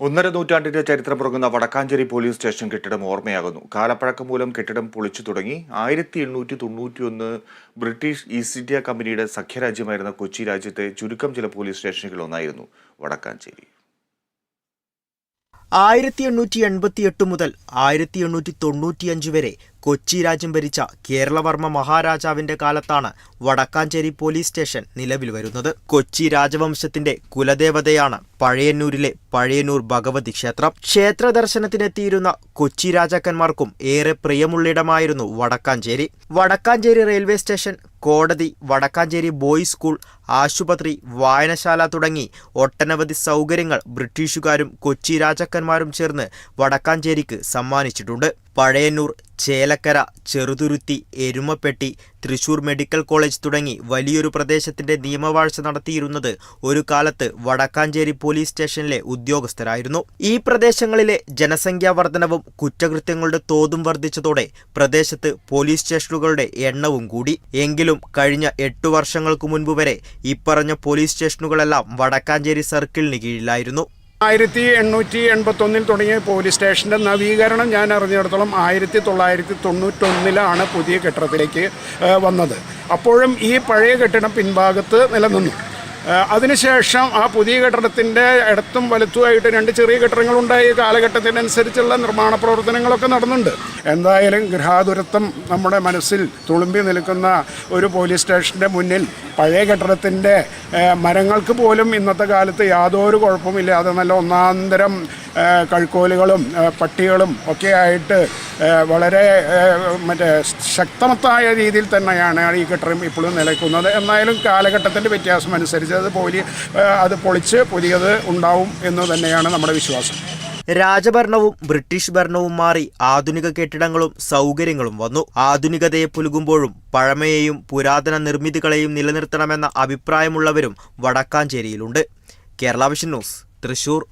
ഒന്നര നൂറ്റാണ്ടിന്റെ ചരിത്രം പുറങ്ങുന്ന വടക്കാഞ്ചേരി പോലീസ് സ്റ്റേഷൻ കെട്ടിടം ഓർമ്മയാകുന്നു. കാലപ്പഴക്കം മൂലം കെട്ടിടം പൊളിച്ചു തുടങ്ങി. ആയിരത്തി എണ്ണൂറ്റി തൊണ്ണൂറ്റിയൊന്ന് ബ്രിട്ടീഷ് ഈസ്റ്റ് ഇന്ത്യ കമ്പനിയുടെ സഖ്യരാജ്യമായിരുന്ന കൊച്ചി രാജ്യത്തെ ചുരുക്കം ചില പോലീസ് സ്റ്റേഷനുകളിൽ ഒന്നായിരുന്നു വടക്കാഞ്ചേരി. ആയിരത്തി എണ്ണൂറ്റി എൺപത്തി എട്ട് മുതൽ ആയിരത്തി എണ്ണൂറ്റി തൊണ്ണൂറ്റിയഞ്ച് വരെ കൊച്ചി രാജ്യം ഭരിച്ച കേരളവർമ്മ മഹാരാജാവിന്റെ കാലത്താണ് വടക്കാഞ്ചേരി പോലീസ് സ്റ്റേഷൻ നിലവിൽ വരുന്നത്. കൊച്ചി രാജവംശത്തിന്റെ കുലദേവതയാണ് പഴയന്നൂരിലെ പഴയന്നൂർ ഭഗവതി ക്ഷേത്രം. ക്ഷേത്ര ദർശനത്തിനെത്തിയിരുന്ന കൊച്ചി രാജാക്കന്മാർക്കും ഏറെ പ്രിയമുള്ളിടമായിരുന്നു വടക്കാഞ്ചേരി. വടക്കാഞ്ചേരി റെയിൽവേ സ്റ്റേഷൻ കോടതി വടക്കാഞ്ചേരി ബോയ്സ് സ്കൂൾ ആശുപത്രി വായനശാല തുടങ്ങി ഒട്ടനവധി സൗകര്യങ്ങൾ ബ്രിട്ടീഷുകാരും കൊച്ചി രാജാക്കന്മാരും ചേർന്ന് വടക്കാഞ്ചേരിക്ക് സമ്മാനിച്ചിട്ടുണ്ട്. പഴയന്നൂർ ചേലക്കര ചെറുതുരുത്തി എരുമപ്പെട്ടി തൃശൂർ മെഡിക്കൽ കോളേജ് തുടങ്ങി വലിയൊരു പ്രദേശത്തിന്റെ നിയമവാഴ്ച നടത്തിയിരുന്നത് ഒരു കാലത്ത് വടക്കാഞ്ചേരി പോലീസ് സ്റ്റേഷനിലെ ഉദ്യോഗസ്ഥരായിരുന്നു. ഈ പ്രദേശങ്ങളിലെ ജനസംഖ്യാ വർധനവും കുറ്റകൃത്യങ്ങളുടെ തോതും വർദ്ധിച്ചതോടെ പ്രദേശത്ത് പോലീസ് സ്റ്റേഷനുകളുടെ എണ്ണവും കൂടി. എങ്കിലും കഴിഞ്ഞ എട്ടു വർഷങ്ങൾക്ക് മുൻപ് വരെ ഇപ്പറഞ്ഞ പോലീസ് സ്റ്റേഷനുകളെല്ലാം വടക്കാഞ്ചേരി സർക്കിളിന് കീഴിലായിരുന്നു. ആയിരത്തി എണ്ണൂറ്റി എൺപത്തൊന്നിൽ തുടങ്ങിയ പോലീസ് സ്റ്റേഷന്റെ നവീകരണം ഞാൻ അറിഞ്ഞിടത്തോളം ആയിരത്തി തൊള്ളായിരത്തി തൊണ്ണൂറ്റൊന്നിലാണ് പുതിയ കെട്ടിടത്തിലേക്ക് വന്നത്. അപ്പോഴും ഈ പഴയ കെട്ടിടം പിൻഭാഗത്ത് നിലനിന്നു. അതിനുശേഷം ആ പുതിയ കെട്ടിടത്തിന്റെ ഇടത്തും വലത്തുമായിട്ട് രണ്ട് ചെറിയ കെട്ടിടങ്ങളുണ്ടായി കാലഘട്ടത്തിനനുസരിച്ചുള്ള നിർമ്മാണ പ്രവർത്തനങ്ങളൊക്കെ നടന്നുണ്ട്. എന്തായാലും ഗൃഹാതുരത്വം നമ്മുടെ മനസ്സിൽ തുളുമ്പി നിൽക്കുന്ന ഒരു പോലീസ് സ്റ്റേഷന്റെ മുന്നിൽ പഴയ കെട്ടിടത്തിന്റെ മരങ്ങൾക്ക് പോലും ഇന്നത്തെ കാലത്ത് യാതൊരു കുഴപ്പമില്ലാതെ നല്ല ഒന്നാന്തരം കഴുക്കോലുകളും പട്ടികളും ഒക്കെ ആയിട്ട് വളരെ മറ്റേ ശക്തമത്തായ രീതിയിൽ തന്നെയാണ് ഈ കെട്ടിടം ഇപ്പോഴും നിലയ്ക്കുന്നത്. എന്നാലും കാലഘട്ടത്തിന്റെ വ്യത്യാസം അനുസരിച്ച് അത് പോലി അത് പൊളിച്ച് പുതിയത് ഉണ്ടാവും എന്ന് തന്നെയാണ് നമ്മുടെ വിശ്വാസം. രാജഭരണവും ബ്രിട്ടീഷ് ഭരണവും മാറി ആധുനിക കെട്ടിടങ്ങളും സൗകര്യങ്ങളും വന്നു. ആധുനികതയെ പുലുകുമ്പോഴും പഴമയെയും പുരാതന നിർമ്മിതികളെയും നിലനിർത്തണമെന്ന അഭിപ്രായമുള്ളവരും വടക്കാഞ്ചേരിയിലുണ്ട്. Kerala vision news Thrissur.